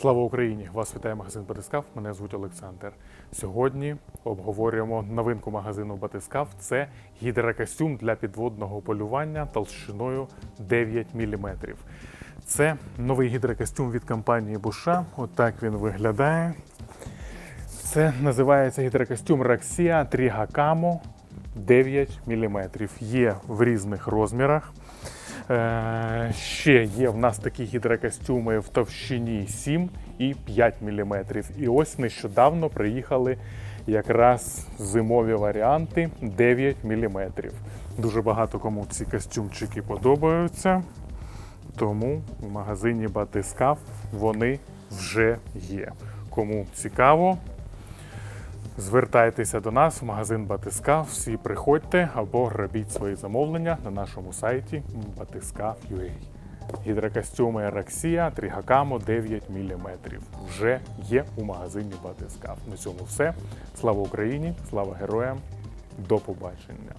Слава Україні! Вас вітає магазин Батискав. Мене звуть Олександр. Сьогодні обговорюємо новинку магазину Батискав. Це гідрокостюм для підводного полювання толщиною 9 мм. Це новий гідрокостюм від компанії Буша. Отак він виглядає. Це називається гідрокостюм Раксія Трігакамо 9 мм. Є в різних розмірах. Е, ще є в нас такі гідрокостюми в товщині 7 і 5 мм. І ось нещодавно приїхали якраз зимові варіанти 9 мм. Дуже багато кому ці костюмчики подобаються. Тому в магазині Батискав вони вже є. Кому цікаво, Звертайтеся до нас в магазин Батискав, всі приходьте або робіть свої замовлення на нашому сайті batiska.ua. Гідрокостюми Раксія Трігакамо 9 мм. Вже є у магазині Батискав. На цьому все. Слава Україні! Слава героям! До побачення!